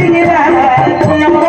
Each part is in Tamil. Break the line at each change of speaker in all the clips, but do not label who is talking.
வருகிற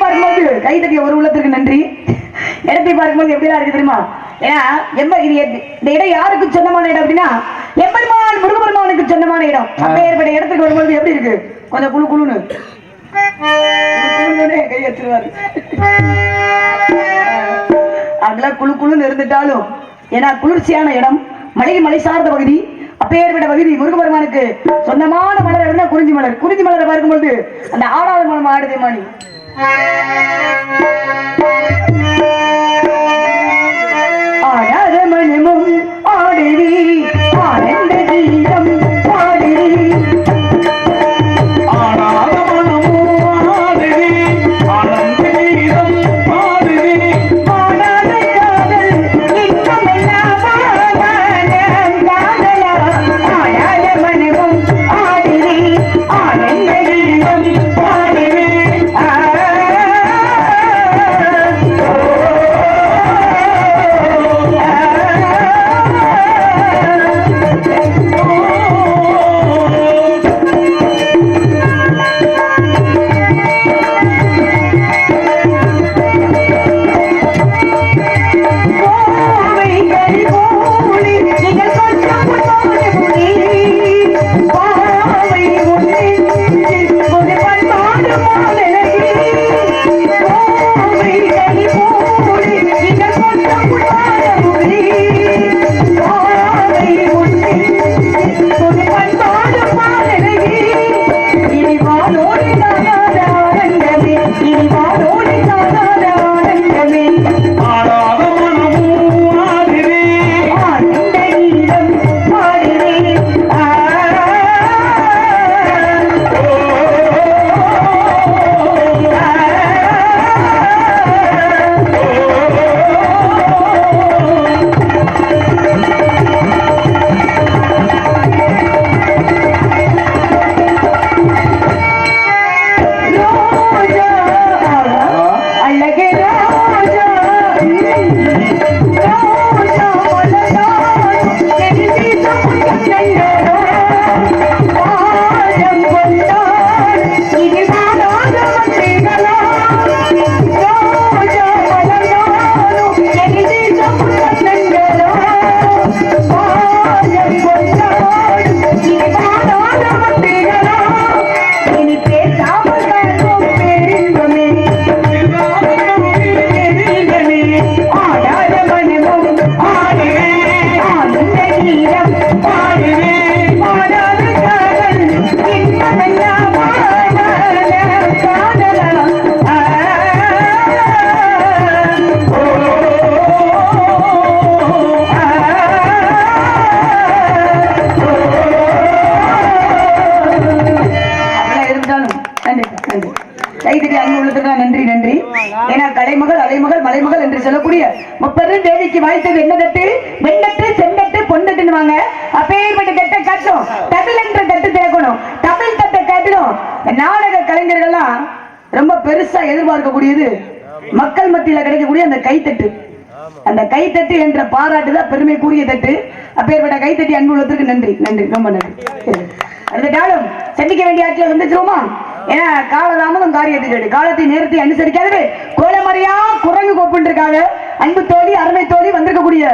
பார்க்கும்போது கை ஒரு உள்ளத்திற்கு நன்றி. இடத்தை பார்க்கும்போது எப்படிலாம் இருக்கு தெரியுமா? ஏன்னா எம்ப இது இந்த இடம் யாருக்கு சொந்தமான இடம் அப்படின்னா எம்பெருமான் முருகபெருமானுக்கு சொந்தமான இடம். அப்ப இடத்துக்கு வரும்போது எப்படி இருக்கு? கொஞ்சம் குழு குழுன்னு. கை வச்சிருவாரு. அதெல்லாம் குழு குழுன்னு இருந்துட்டாலும் ஏன்னா குளிர்ச்சியான இடம் மலை மலை சார்ந்த பகுதி அப்பேற்பட்ட பகுதி முருகபெருமானுக்கு சொந்தமான மலர் அப்படின்னா குறிஞ்சி மலர். குறிஞ்சி மலரை பார்க்கும்போது அந்த ஆறாவது மலம் ஆடுதே மாணி ஏன்னா கடைமகள் அலைமகள் மலைமகள் என்று சொல்லக்கூடிய முப்பது தேவிக்கு வாய்த்தது என்ன தட்டு? வெண்ணட்டு செந்தட்டு பொந்தட்டுன்னு அப்பேற்பட்ட தட்டை காட்டும். தமிழ் என்ற தட்டு திறக்கணும். தமிழ் தட்டை காட்டிலும் நாடக கலைஞர்கள்லாம் ரொம்ப பெருசா எதிர்பார்க்கக்கூடியது மக்கள் மத்தியில கிடைக்கக்கூடிய அந்த கைத்தட்டு. அந்த கைத்தட்டு என்ற பாராட்டு தான் பெருமைக்குரிய தட்டு. அப்பேற்பட்ட கைத்தட்டி அன்பு உள்ளதற்கு நன்றி. நன்றி. ரொம்ப நன்றி. அடுத்த அந்த காலம் சந்திக்க வேண்டிய ஆட்சியில் வந்துச்சுருமா ஏன் காலதாமதம் காரியத்தை கேடு காலத்தை நேரத்தை அனுசரிக்காதவே. கோலமறையா குரங்கு கோப்புன்னு இருக்காங்க அன்பு தோழி அருமை தோழி வந்திருக்கக்கூடிய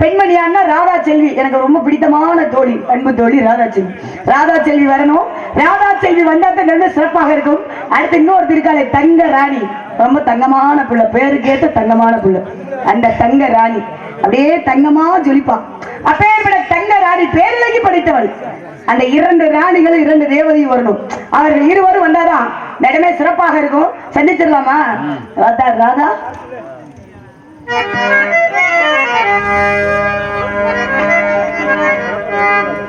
பெண்மணியான்னா ராதா செல்வி. எனக்கு ரொம்ப பிடித்தமான தோழி அன்பு தோழி ராதா செல்வி. ராதா செல்வி வரணும். ராதா செல்வி வந்தா தான் சிறப்பாக இருக்கும். அடுத்து இன்னொரு திருக்காலை தங்க ராணி. ரொம்ப தங்கமான புள்ள. பேருக்கேத்த தங்கமான புள்ள. அந்த தங்க ராணி. அப்படியே தங்கமா ஜொலிப்பான் அப்பேற்பட தங்க ராணி பேரழகி படித்தவள். அந்த இரண்டு ராணிகளும் இரண்டு தேவதையும் வரணும். அவர்கள் இருவரும் வந்தாதான் இந்த இடமே சிறப்பாக இருக்கும். சந்திச்சிடலாமா? ராதா ராதா.
முத்துக்கு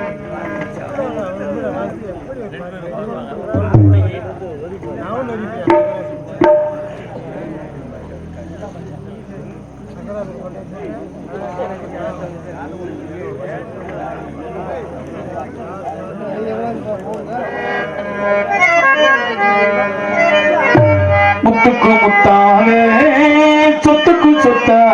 ಕಟ್ಟು ಕುಸುತ್ತಾ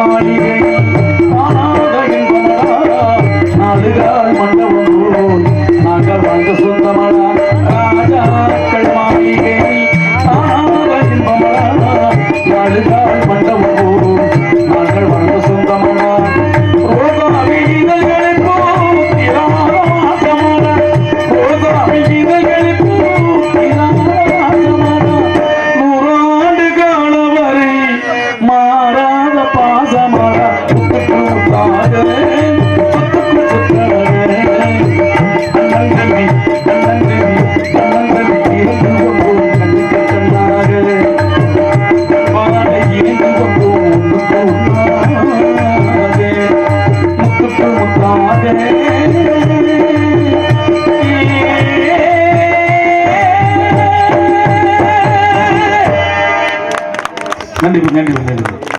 மாளிகை அண்ணன்